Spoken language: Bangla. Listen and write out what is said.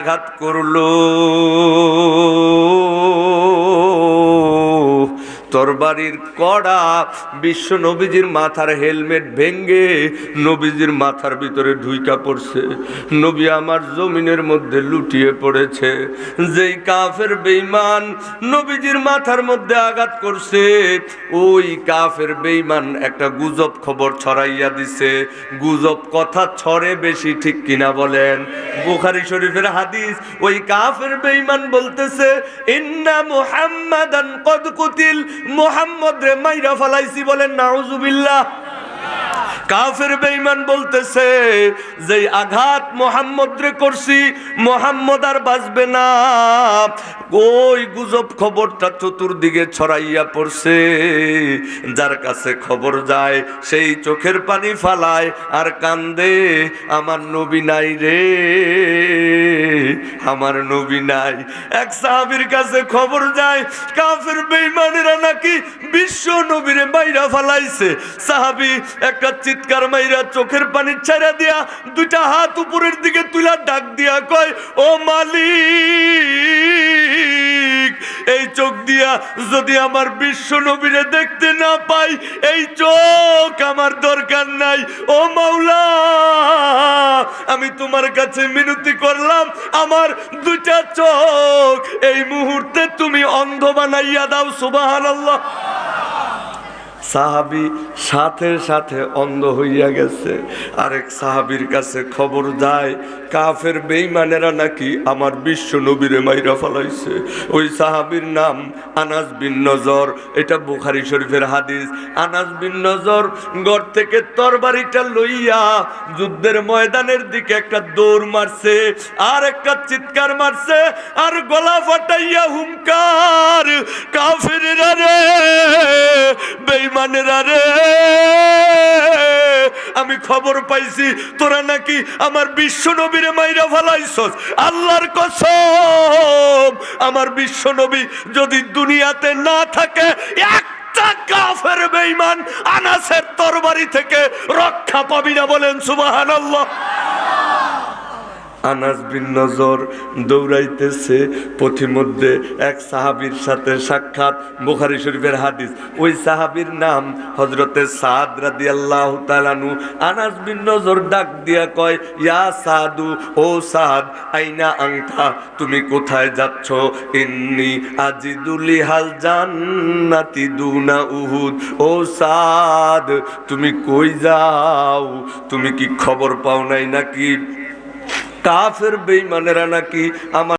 আঘাত করল। তরবারির কড়া বিশ্ব নবীজির মাথার হেলমেট ভেঙ্গে নবীজির মাথার ভিতরে ঢুইকা পড়ছে। নবী আমার জমিনের মধ্যে লুটিয়ে পড়েছে। যেই কাফের বেইমান নবীজির মাথার মধ্যে আঘাত করছে, ওই কাফের বেইমান একটা গুজব খবর ছড়াইয়া দিছে। গুজব কথা ছড়ে বেশি, ঠিক কিনা বলেন? বুখারি শরীফের হাদিস, ওই কাফের বেইমান বলতেছে, ইন্না মুহাম্মাদান কদ কুতিল মুহাম্মদ রে মাইরা ফালাইছি বলেন, নাউজুবিল্লাহ। কাফের বেঈমান বলতেছে যে আঘাত মোহাম্মদ রে করছি, মোহাম্মদ আর বাঁচবে না। ওই গুজব খবরটা চতুর্দিকে ছড়াইয়া পড়ছে। যার কাছে খবর যায়, সেই চোখের পানি ফালায় আর কান্দে, আমার নবী নাই রে। আমার নবী নাই। এক সাহাবির কাছে খবর যায়, কাফের বেইমানেরা নাকি বিশ্ব নবীরে বাইরা ফালাইছে। সাহাবি একটা চিৎকার মাইরা চোখের পানি ছাড়া দিয়া দুইটা হাত উপরের দিকে তুলা ডাক দিয়া কয়, ও মালিক! এই চোখ দিয়া যদি আমার বিশ্ব নবীরে দেখতে না পাই, এই চোখ আমার দরকার নাই। ও মাওলা, আমি তোমার কাছে মিনতি করলাম, আমার দুটা চোখ এই মুহূর্তে তুমি অন্ধ বানাইয়া দাও সুবাহ আল্লাহ সাহাবি সাথে সাথে অন্ধ হইয়া গেছে। আরেক সাহাবির কাছে খবর যায়, কাফের বেইমানেরা নাকি আমার বিশ্ব নবীরে মাইরা ফলাইছে। ওই সাহাবির নাম আনাস বিন নজর। এটা বুখারি শরীফের হাদিস। আনাস বিন নজর গড় থেকে তরবারিটা লইয়া যুদ্ধের ময়দানের দিকে একটা দৌড় মারছে, আর একটা চিৎকার মারছে, আর গলা ফাটাইয়া হুমকার কাফেরেরা রে! বেইমানেরা রে। আমি খবর পাইছি, তোরা নাকি আমার বিশ্ব নবীরে মাইরা ফালাইছস। আল্লাহর কসম, আমার বিশ্ব নবী যদি দুনিয়াতে না থাকে, একটা কাফের বেইমান আনাসের তরবারি থেকে রক্ষা পাবি না বলেন সুবহানাল্লাহ। আনাস বিন নজর দৌড়াইতেছে পথিমধ্যে এক সাহাবীর সাথে সাক্ষাৎ বুখারী শরীফের হাদিস। ওই সাহাবীর নাম হজরতে সাদ রাদি আল্লাহ তালানু আনাস বিন নজর ডাক দিয়া কয়, ইয়া সাদু, ও সাদ, আইনা আংথা তুমি কোথায় যাচ্ছ? ইন্নি আজিদুলি হাল জান্নাতি দুনা উহুদ। ও সাদ, তুমি কই যাও? তুমি কি খবর পাও নাই নাকি? কাফের বেইমানেরা নাকি আমার